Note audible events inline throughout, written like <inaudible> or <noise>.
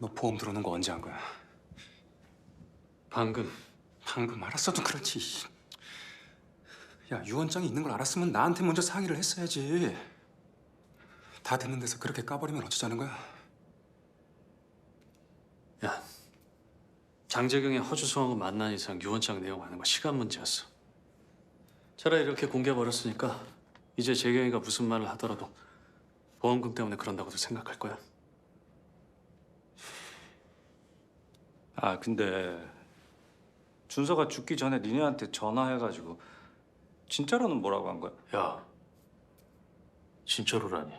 너 보험 들어오는 거 언제 한 거야? 방금 방금 알았어도 그렇지. 야 유언장이 있는 걸 알았으면 나한테 먼저 상의를 했어야지. 다 됐는 데서 그렇게 까버리면 어쩌자는 거야? 야 장재경의 허주성하고 만난 이상 유언장 내용 아는 거 시간 문제였어. 차라리 이렇게 공개해 버렸으니까 이제 재경이가 무슨 말을 하더라도 보험금 때문에 그런다고도 생각할 거야. 아 근데 준서가 죽기 전에 니네한테 전화해가지고 진짜로는 뭐라고 한 거야? 야 진짜로라니.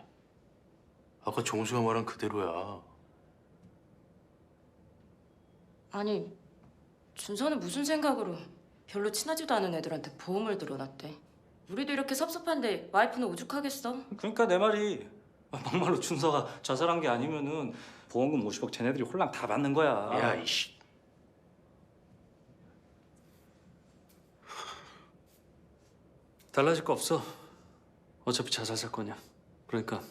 아까 정수가 말한 그대로야. 아니 준서는 무슨 생각으로 별로 친하지도 않은 애들한테 보험을 들어놨대. 우리도 이렇게 섭섭한데 와이프는 오죽하겠어. 그러니까 내 말이 막말로 준서가 자살한 게 아니면은 보험금 50억 쟤네들이 홀랑 다 받는 거야. 야 이씨. 달라질 거 없어. 어차피 자살 사건이야. 그러니까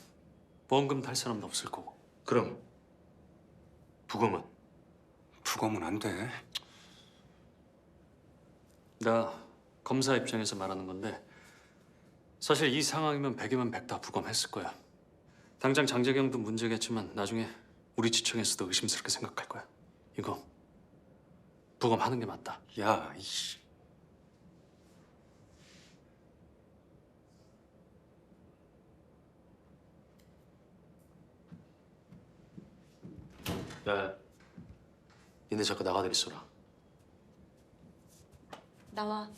보험금 탈 사람도 없을 거고. 그럼 부검은 부검은 안 돼. 나 검사 입장에서 말하는 건데 사실 이 상황이면 100이면 100 다 부검했을 거야. 당장 장재경도 문제겠지만 나중에 우리 지청에서도 의심스럽게 생각할 거야. 이거 부검하는 게 맞다. 야 이씨. 야 니네 잠깐 나가들 있어라 나와.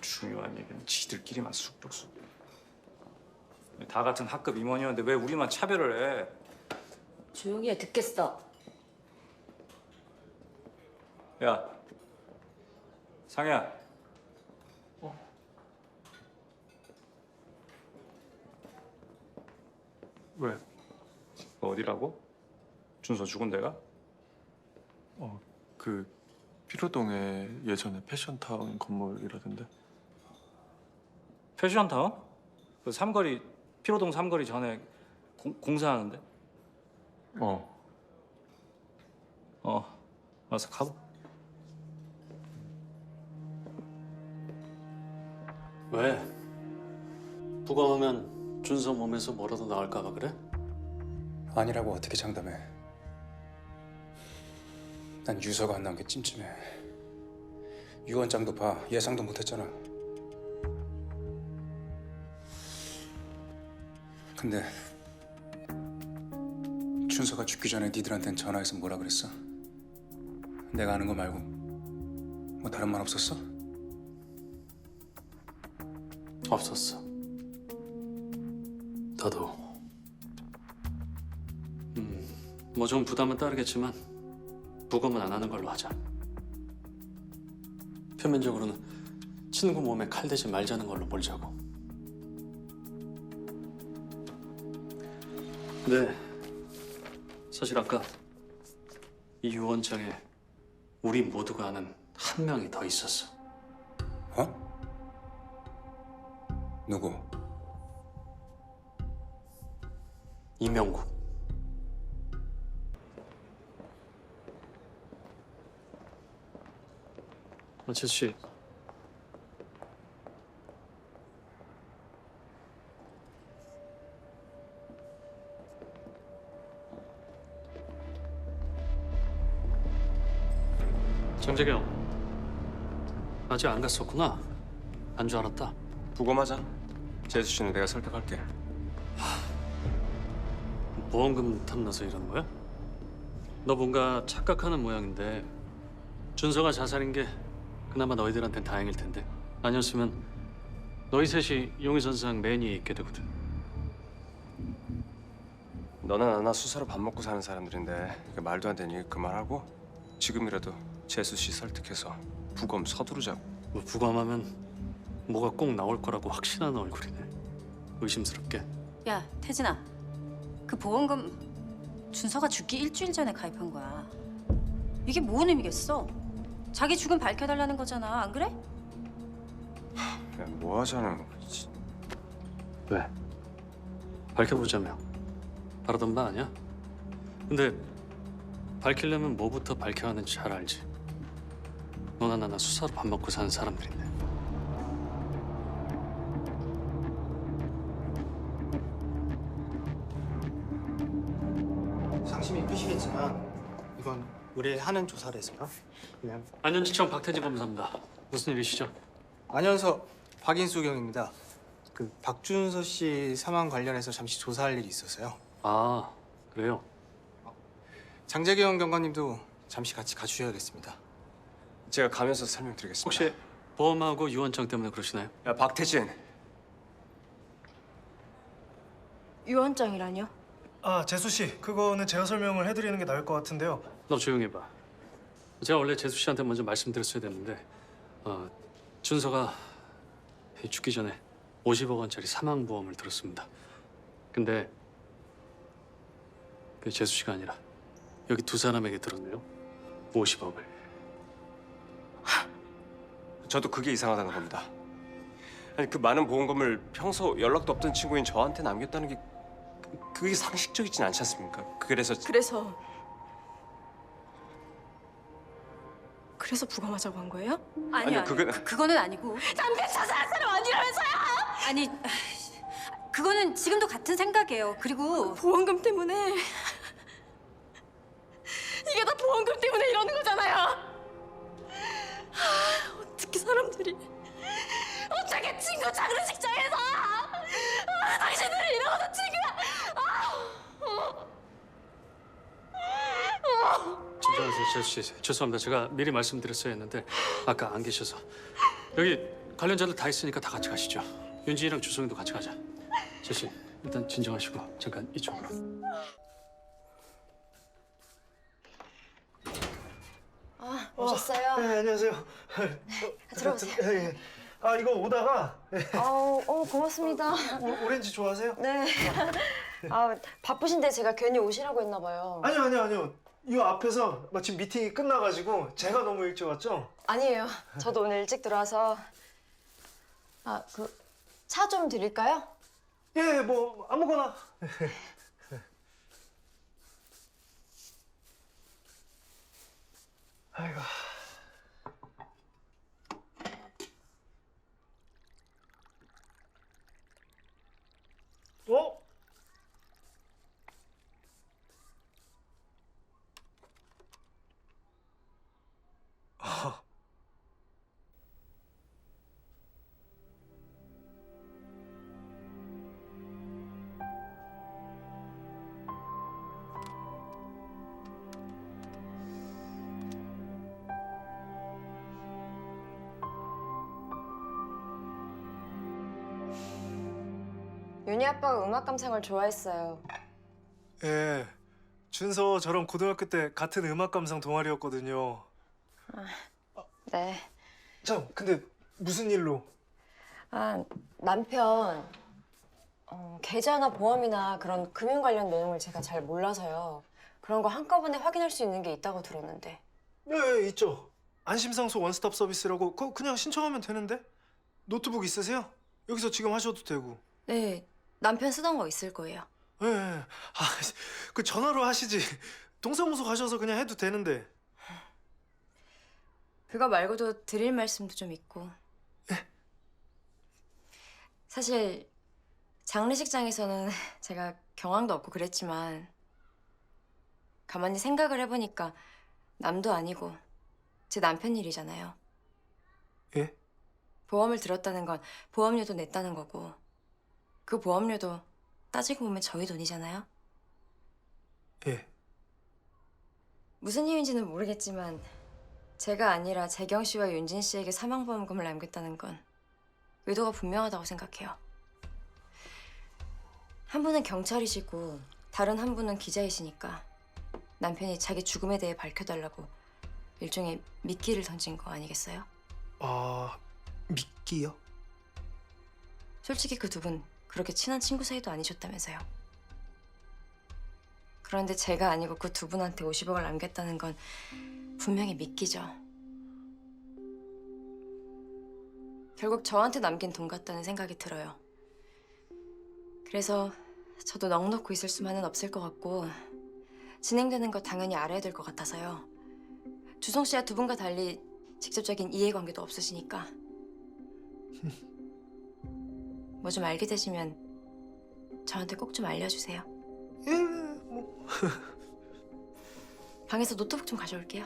중요한 얘기는 지들끼리만 쑥쑥쑥. 다 같은 학급 임원이었는데 왜 우리만 차별을 해? 조용히 해 듣겠어. 야, 상혜야. 왜? 너 어디라고? 준서 죽은 데가? 어, 그 피로동에 예전에 패션타운 건물이라던데. 패션 타운? 그 삼거리 피로동 삼거리 전에 공, 공사하는데? 어. 어, 알았어 가봐. 왜? 부검하면 준서 몸에서 뭐라도 나올까 봐 그래? 아니라고 어떻게 장담해? 난 유서가 안 나온 게 찜찜해. 유언장도 봐 예상도 못했잖아. 근데 준서가 죽기 전에 니들한텐 전화해서 뭐라 그랬어? 내가 아는 거 말고 뭐 다른 말 없었어? 없었어. 나도. 음, 뭐 좀 부담은 따르겠지만 부검은 안 하는 걸로 하자. 표면적으로는 친구 몸에 칼 대지 말자는 걸로 몰자고. 근데 사실 아까 이 유언장에 우리 모두가 아는 한 명이 더 있었어. 어? 누구? 이명국. 어채 씨. 장재경. 아직 안 갔었구나. 안 줄 알았다. 부검하자 재수 씨는 내가 설득할게 보험금 탐나서 이러는 거야? 너 뭔가 착각하는 모양인데 준서가 자살인 게 그나마 너희들한텐 다행일 텐데 아니었으면 너희 셋이 용의선상 맨 위에 있게 되거든 너나 나나 수사로 밥 먹고 사는 사람들인데 그 말도 안 되는 얘기 그만하고 지금이라도 재수 씨 설득해서 부검 서두르자고 뭐 부검하면 뭐가 꼭 나올 거라고 확신하는 얼굴이네 의심스럽게 야, 태진아. 그 보험금 준서가 죽기 일주일 전에 가입한 거야. 이게 뭔 의미겠어? 자기 죽음 밝혀달라는 거잖아, 안 그래? 야, 뭐 하자는 거지? 왜? 밝혀보자며. 바라던 바 아니야? 근데 밝히려면 뭐부터 밝혀야 하는지 잘 알지. 너나 나나 수사로 밥 먹고 사는 사람들인데. 상심이 크시겠지만 이건 우리 하는 조사라서요. 그냥 안전지청 박태진 검사입니다. 무슨 일이시죠? 안현서 박인수 경입니다. 그 박준서 씨 사망 관련해서 잠시 조사할 일이 있어서요. 아 그래요? 장재경 경관님도 잠시 같이 가주셔야겠습니다. 제가 가면서 설명드리겠습니다. 혹시 보험하고 유언장 때문에 그러시나요? 야 박태진, 유언장이라뇨? 아, 재수 씨, 그거는 제가 설명을 해드리는 게 나을 것 같은데요. 너 조용히 해봐. 제가 원래 재수 씨한테 먼저 말씀드렸어야 됐는데 어, 준서가 죽기 전에 50억 원짜리 사망 보험을 들었습니다. 근데 그 재수 씨가 아니라 여기 두 사람에게 들었네요. 50억을. 저도 그게 이상하다는 겁니다. 아니 그 많은 보험금을 평소 연락도 없던 친구인 저한테 남겼다는 게 그- 그게 상식적이진 않지 않습니까? 그래서 그래서 그래서 부검하자고 한 거예요? 아니요, 아니요, 아니요. 그건- 그, 그거는 아니고. 남편 자살한 사람 아니라면서요? 아니, 그거는 지금도 같은 생각이에요. 그리고 보험금 때문에 보험금 때문에 이러는 거잖아요. 아, 어떻게 사람들이 어떻게 친구 장례식장에서 아, 당신들이 이러고도 친구야? 진정하세요, 재수 씨. 죄송합니다. 제가 미리 말씀드렸어야 했는데 아까 안 계셔서 여기 관련자들 다 있으니까 다 같이 가시죠. 윤진이랑 주성이도 같이 가자. 재수 씨, 일단 진정하시고 잠깐 이쪽으로. 오셨어요? 네, 안녕하세요. 들어오세요. 예, 예. 아, 이거 오다가 어, 어, 고맙습니다. 오, 오렌지 좋아하세요? 네. 아, 바쁘신데 제가 괜히 오시라고 했나 봐요. 아니요, 아니요, 아니요. 이 앞에서 마침 미팅이 끝나가지고 제가 너무 일찍 왔죠? 아니에요. 저도 오늘 일찍 들어와서 아, 그 차 좀 드릴까요? 예, 뭐 아무거나. 아이고. 어? 윤희 아빠가 음악 감상을 좋아했어요. 예. 준서 저랑 고등학교 때 같은 음악 감상 동아리였거든요. 네. 참, 근데 무슨 일로? 아, 남편 어, 계좌나 보험이나 그런 금융 관련 내용을 제가 잘 몰라서요. 그런 거 한꺼번에 확인할 수 있는 게 있다고 들었는데. 예, 예, 있죠. 안심상소 원스톱 서비스라고 그거 그냥 신청하면 되는데? 노트북 있으세요? 여기서 지금 하셔도 되고. 네. 남편 쓰던 거 있을 거예요. 예, 예. 아, <laughs> 그 전화로 하시지. 동사무소 가셔서 그냥 해도 되는데. 그거 말고도 드릴 말씀도 좀 있고. 사실 장례식장에서는 <laughs> 제가 경황도 없고 그랬지만 가만히 생각을 해보니까 남도 아니고 제 남편 일이잖아요. 예? 보험을 들었다는 건 보험료도 냈다는 거고 그 보험료도 따지고 보면 저희 돈이잖아요. 예. 무슨 이유인지는 모르겠지만 제가 아니라 재경 씨와 윤진 씨에게 사망보험금을 남겼다는 건 의도가 분명하다고 생각해요. 한 분은 경찰이시고 다른 한 분은 기자이시니까 남편이 자기 죽음에 대해 밝혀달라고 일종의 미끼를 던진 거 아니겠어요? 아, 미끼요? 솔직히 그 두 분 그렇게 친한 친구 사이도 아니셨다면서요. 그런데 제가 아니고 그 두 분한테 50억을 남겼다는 건 분명히 믿기죠. 결국 저한테 남긴 돈 같다는 생각이 들어요. 그래서 저도 넋 놓고 있을 수만은 없을 것 같고 진행되는 거 당연히 알아야 될 것 같아서요. 주성 씨와 두 분과 달리 직접적인 이해관계도 없으시니까 <laughs> 뭐 좀 알게 되시면 저한테 꼭 좀 알려주세요. 예, 뭐 방에서 노트북 좀 가져올게요.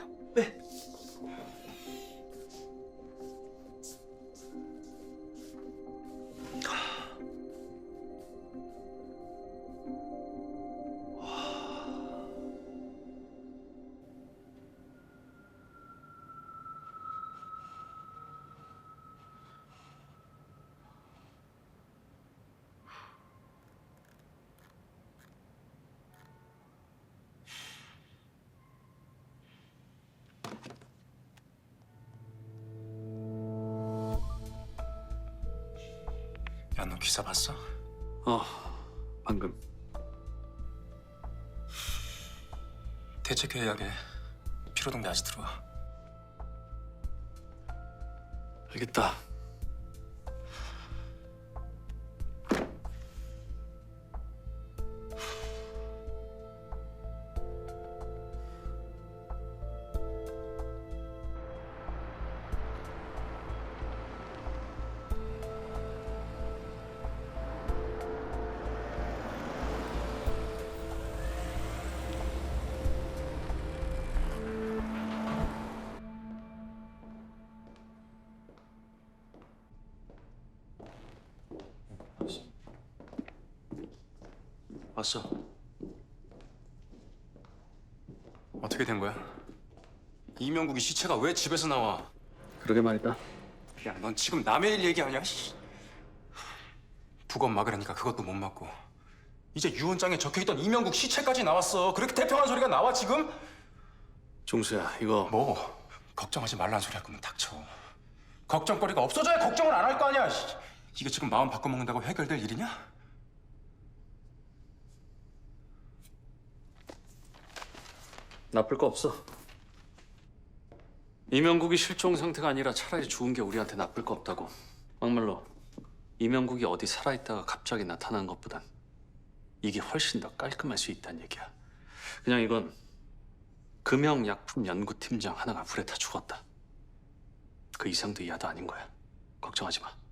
야 너 기사 봤어? 어, 방금 대체 계약에 피로동 다시 들어와. 알겠다. 왔어. 어떻게 된 거야? 이명국이 시체가 왜 집에서 나와? 그러게 말이다. 야, 넌 지금 남의 일 얘기하냐? 씨. 부검 막으라니까 그것도 못 막고. 이제 유언장에 적혀있던 이명국 시체까지 나왔어. 그렇게 태평한 소리가 나와 지금? 종수야, 이거 뭐? 걱정하지 말라는 소리 할 거면 닥쳐. 걱정거리가 없어져야 걱정을 안 할 거 아니야. 씨. 이게 지금 마음 바꿔먹는다고 해결될 일이냐? 나쁠 거 없어. 이명국이 실종 상태가 아니라 차라리 죽은 게 우리한테 나쁠 거 없다고. 막말로 이명국이 어디 살아있다가 갑자기 나타난 것보단 이게 훨씬 더 깔끔할 수 있다는 얘기야. 그냥 이건 금형약품 연구팀장 하나가 불에 타 죽었다. 그 이상도 이하도 아닌 거야. 걱정하지 마.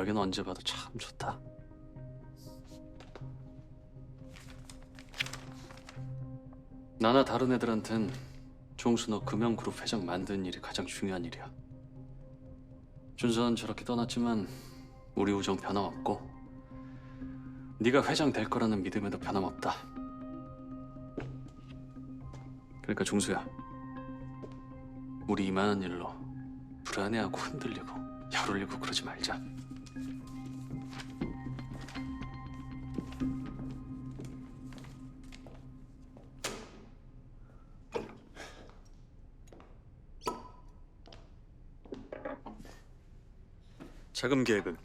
여긴 언제 봐도 참 좋다. 나나 다른 애들한텐 종수 너 금형그룹 회장 만드는 일이 가장 중요한 일이야. 준서는 저렇게 떠났지만 우리 우정 변함없고 네가 회장 될 거라는 믿음에도 변함없다. 그러니까 종수야, 우리 이만한 일로 불안해하고 흔들리고 열 올리고 그러지 말자. 자금 계획은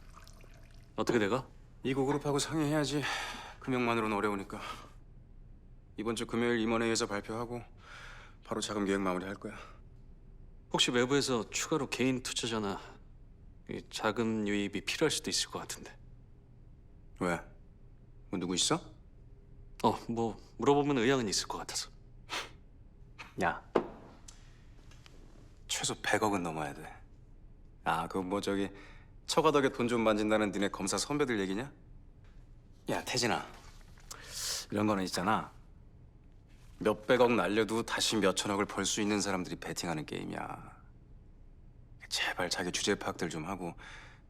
어떻게 돼가? 이고 그룹하고 상의해야지. 금액만으로는 어려우니까. 이번 주 금요일 임원회의에서 발표하고 바로 자금 계획 마무리할 거야. 혹시 외부에서 추가로 개인 투자자나 이 자금 유입이 필요할 수도 있을 것 같은데. 왜? 뭐 누구 있어? 어, 뭐 물어보면 의향은 있을 것 같아서. 야. 최소 100억은 넘어야 돼. 아, 그 뭐 저기 처가덕에 돈 좀 만진다는 니네 검사 선배들 얘기냐? 야, 태진아. 이런 거는 있잖아. 몇백억 날려도 다시 몇천억을 벌 수 있는 사람들이 베팅하는 게임이야. 제발 자기 주제 파악들 좀 하고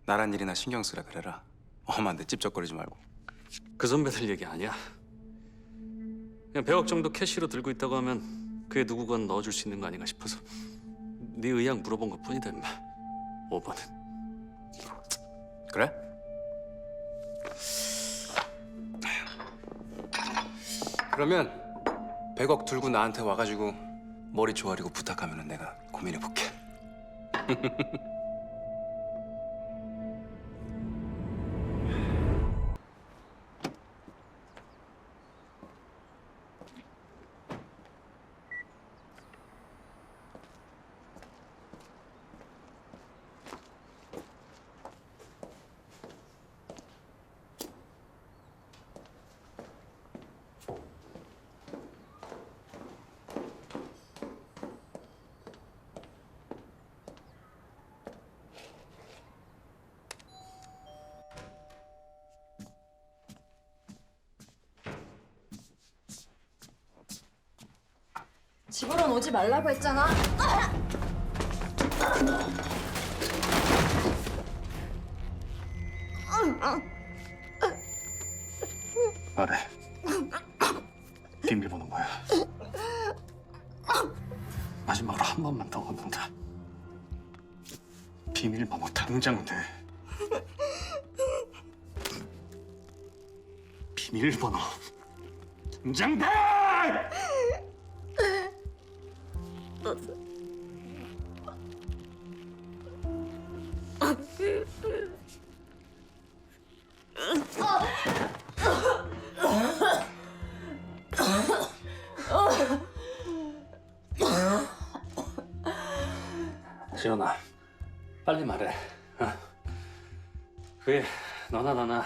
나란 일이나 신경 쓰라 그래라. 엄한데 찝쩍거리지 말고. 그 선배들 얘기 아니야. 그냥 100억 정도 캐시로 들고 있다고 하면 그게 누구건 넣어줄 수 있는 거 아닌가 싶어서 네 의향 물어본 것 뿐이다 임마. 5번은. 그래? 그러면 100억 들고 나한테 와가지고 머리 조아리고 부탁하면 내가 고민해 볼게. <laughs> 집으로는 오지 말라고 했잖아. 말해. 비밀번호 뭐야? 마지막으로 한 번만 더 묻는다. 비밀번호 당장 내. 비밀번호 당장 내! 지연아, 빨리 말해. 어? 그게 너나 나나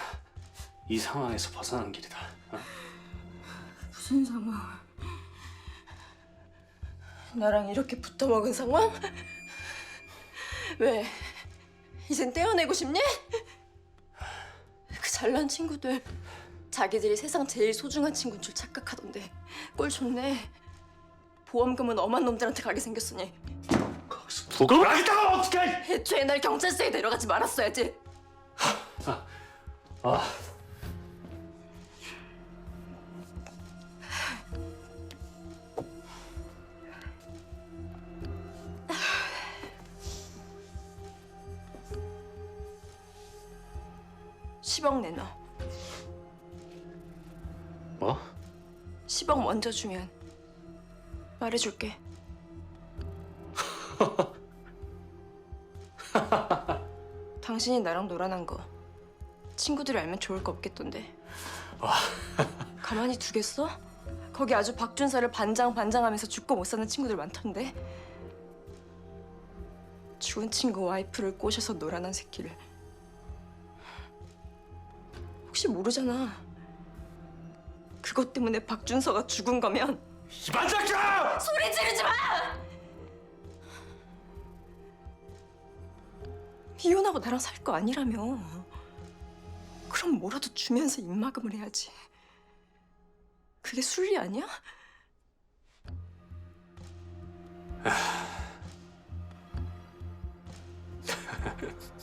이 상황에서 벗어나는 길이다. 어? 무슨 상황? 나랑 이렇게 붙어먹은 상황? <laughs> 왜? 이젠 떼어내고 싶니? 그 잘난 친구들 자기들이 세상 제일 소중한 친구인 줄 착각하던데 꼴 좋네 보험금은 엄한 놈들한테 가게 생겼으니 거기서 부검을 하겠다고 어떡해! 애초에 날 경찰서에 데려가지 말았어야지 아, 뭐? 10억 먼저 주면 말해줄게. <laughs> 당신이 나랑 놀아난 거 친구들이 알면 좋을 거 없겠던데. <laughs> 가만히 두겠어? 거기 아주 박준서를 반장 반장하면서 죽고 못 사는 친구들 많던데. 죽은 친구 와이프를 꼬셔서 놀아난 새끼를. 혹시 모르잖아 그것 때문에 박준서가 죽은 거면 이 반장자! 소리 지르지 마! 이혼하고 나랑 살 거 아니라며. 그럼 뭐라도 주면서 입막음을 해야지. 그게 순리 아니야? <laughs>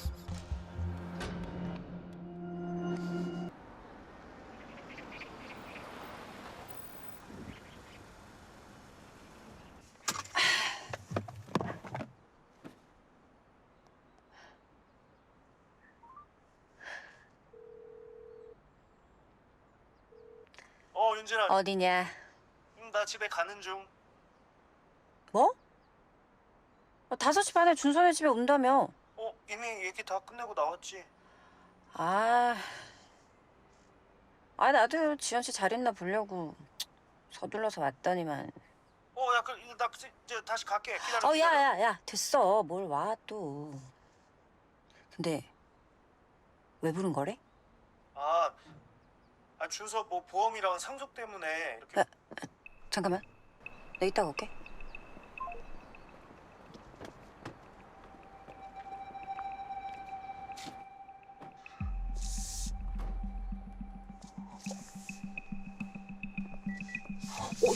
어 윤진아, 어디냐? 음, 나 집에 가는 중. 뭐? 어, 5시 반에 준선의 집에 온다며. 어 이미 얘기 다 끝내고 나왔지. 아. 아, 나도 지현 씨잘 있나 보려고 서둘러서 왔더니만. 어 야 그, 나 이제, 이제 다시 갈게. 기다려. 어, 야, 야, 야. 됐어. 뭘 와, 또. 근데 왜 부른 거래? 아, 아 준서 뭐 보험이랑 상속 때문에 이렇게. 야. 잠깐만. 나 이따가 올게. 어,